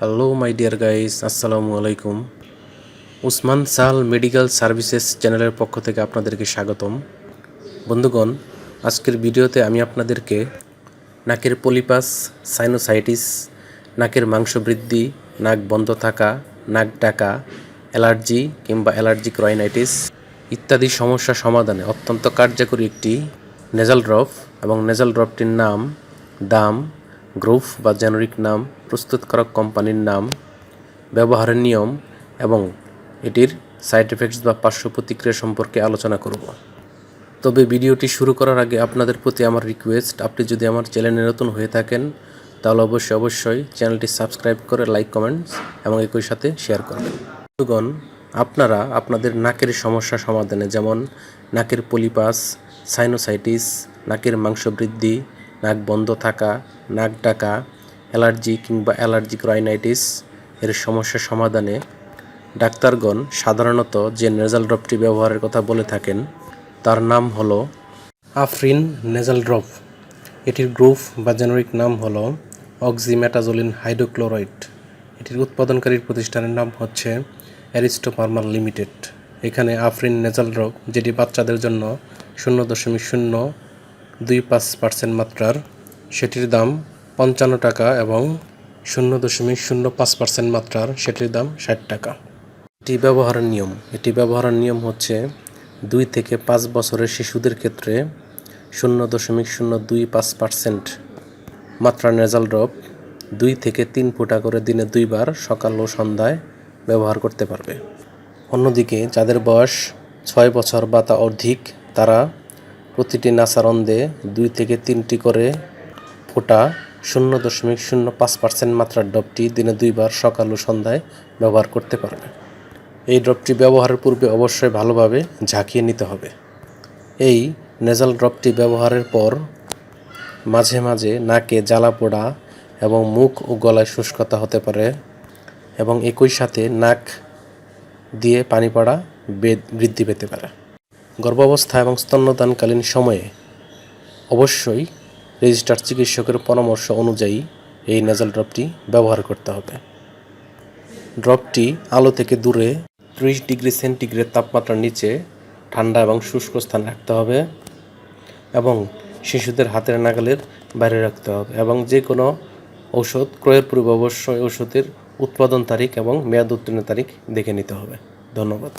Hello my dear guys আসসালামু আলাইকুম উসমান সাল মেডিকেল সার্ভিসেস চ্যানেলের পক্ষ থেকে আপনাদেরকে স্বাগতম। বন্ধুগণ, আজকের ভিডিওতে আমি আপনাদেরকে নাকের পলিপাস সাইনোসাইটিস নাকের মাংস বৃদ্ধি নাক বন্ধ থাকা, নাক ডাকা, অ্যালার্জি কিংবা অ্যালার্জিক রাইনাইটিস ইত্যাদি সমস্যা সমাধানে অত্যন্ত কার্যকরী একটি নেজাল ড্রপ এবং নেজাল ড্রপটির নাম দাম গ্রুপ বা জেনারিক নাম প্রস্তুতকারক কোম্পানির নাম, ব্যবহারের নিয়ম এবং এটির সাইড এফেক্টস বা পার্শ্ব প্রতিক্রিয়া সম্পর্কে আলোচনা করব। তবে ভিডিওটি শুরু করার আগে আপনাদের প্রতি আমার রিকোয়েস্ট আপনি যদি আমার চ্যানেলে নতুন হয়ে থাকেন, তাহলে অবশ্যই অবশ্যই চ্যানেলটি সাবস্ক্রাইব করে লাইক কমেন্টস এবং একই সাথে শেয়ার করবেন। বন্ধুগণ, আপনারা আপনাদের নাকের সমস্যা সমাধানে যেমন নাকের পলিপাস সাইনোসাইটিস নাকের মাংস বৃদ্ধি নাক বন্ধ থাকা, নাক ডাকা অ্যালার্জি কিংবা অ্যালার্জিক রাইনাইটিস এর সমস্যা সমাধানে ডাক্তারগণ সাধারণত যে নেজাল ড্রপটি ব্যবহারের কথা বলে থাকেন, তার নাম হলো আফরিন নেজাল ড্রপ এটির গ্রুপ বা জেনারিক নাম হলো অক্সিমেটাজোলিন হাইড্রোক্লোরাইড এটির উৎপাদনকারী প্রতিষ্ঠানের নাম হচ্ছে অ্যারিস্টো ফার্মার লিমিটেড এখানে আফরিন নেজাল ড্রপ যেটি বাচ্চাদের জন্য শূন্য দশমিক শূন্য দুই পাঁচ পার্সেন্ট মাত্রার, সেটির দাম পঞ্চান্ন টাকা এবং শূন্য দশমিক শূন্য পাঁচ পার্সেন্ট মাত্রার সেটির দাম ষাট টাকা। এটি ব্যবহারের নিয়ম। এটি ব্যবহারের নিয়ম হচ্ছে দুই থেকে পাঁচ বছরের শিশুদের ক্ষেত্রে শূন্য দশমিক শূন্য দুই পাঁচ পার্সেন্ট মাত্রা নেজাল ড্রপ দুই থেকে তিন ফুটা করে দিনে দুইবার সকাল ও সন্ধ্যায় ব্যবহার করতে পারবে। অন্যদিকে যাদের বয়স ছয় বছর বা তা অধিক, তারা প্রতিটি নাসারন্দে দুই থেকে তিনটি করে ফোঁটা শূন্য দশমিক শূন্য পাঁচ পার্সেন্ট মাত্রার ড্রপটি দিনে দুইবার সকাল ও সন্ধ্যায় ব্যবহার করতে পারবে। এই ড্রপটি ব্যবহারের পূর্বে অবশ্যই ভালোভাবে ঝাঁকিয়ে নিতে হবে। এই নেজাল ড্রপটি ব্যবহারের পর মাঝে মাঝে নাকে জ্বালা পোড়া এবং মুখ ও গলায় শুষ্কতা হতে পারে এবং একই সাথে নাক দিয়ে পানি পড়া বৃদ্ধি পেতে পারে। গর্ভাবস্থা এবং স্তন্যদানকালীন সময়ে অবশ্যই রেজিস্টার চিকিৎসকের পরামর্শ অনুযায়ী এই নেজাল ড্রপটি ব্যবহার করতে হবে। ড্রপটি আলো থেকে দূরে ত্রিশ ডিগ্রি সেন্টিগ্রেড তাপমাত্রার নিচে ঠান্ডা এবং শুষ্ক স্থানে রাখতে হবে এবং শিশুদের হাতের নাগালের বাইরে রাখতে হবে এবং যে কোনো ঔষধ ক্রয়ের পূর্বে অবশ্যই ওষুধের উৎপাদন তারিখ এবং মেয়াদ উত্তীর্ণ তারিখ দেখে নিতে হবে। ধন্যবাদ।